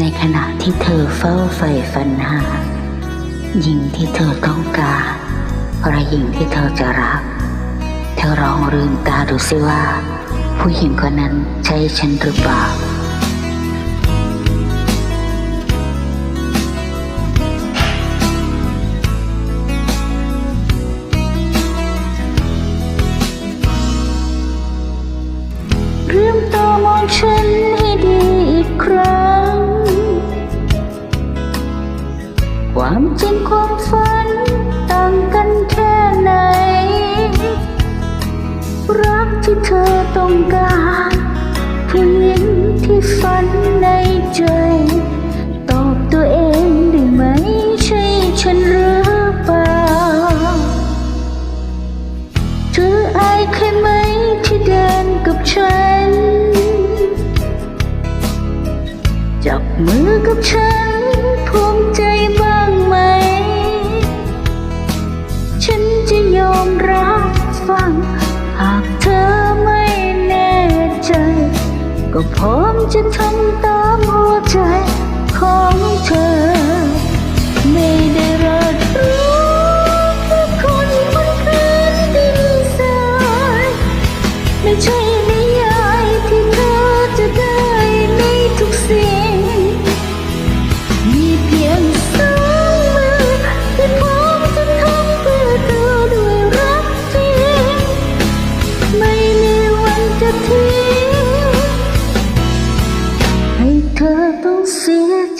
ในขณะที่เธอเฝ้าใฝ่ฝันหาหญิงที่เธอต้องการหรือหญิงที่เธอจะรัก เธอลองลืมตาดูสิว่า ผู้หญิงคนนั้นใช่ฉันหรือเปล่าเริ่มตัวมองฉันให้ดีอีกครั้ง ความจริงความฝันต่างกันแค่ไหน รักที่เธอต้องการผู้หญิงที่ฝันในใจ ตอบตัวเองได้ไหมใช่ฉันหรือเปล่าเธออายเคยไหมที่เดินกับฉัน จับมือกับฉัน มรับฟัง หากเธอไม่แน่ใจ ก็พร้อมจะทำตามหัวใจของเธอ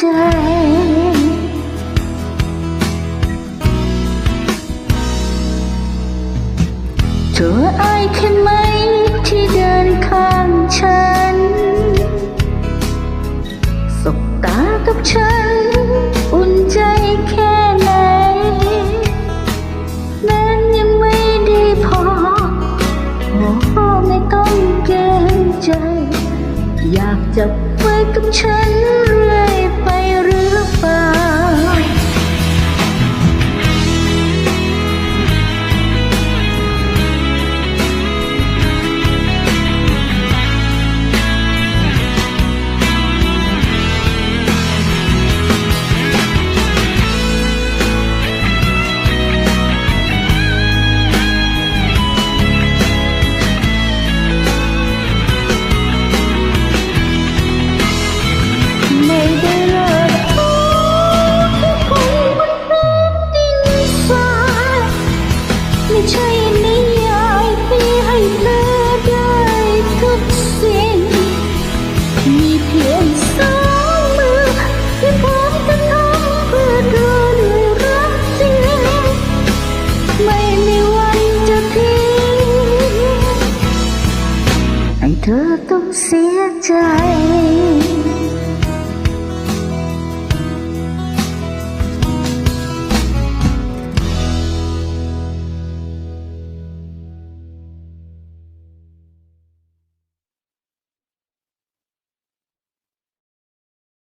ใจ เธออายแค่ไหมที่เดินข้างฉัน สบตากับฉัน อุ่นใจแค่ไหนแม้นยังไม่ได้พอโอ้ไม่ต้องเกรงใจ อยากจับไว้กับฉัน ไม่ใช่นิยายที่ให้เธอได้ทุกสิ่ง มีเพียงสองมือที่พร้อมจะทำเพื่อเธอด้วยรักจริง ไม่มีวันจะทิ้งให้เธอต้องเสียใจ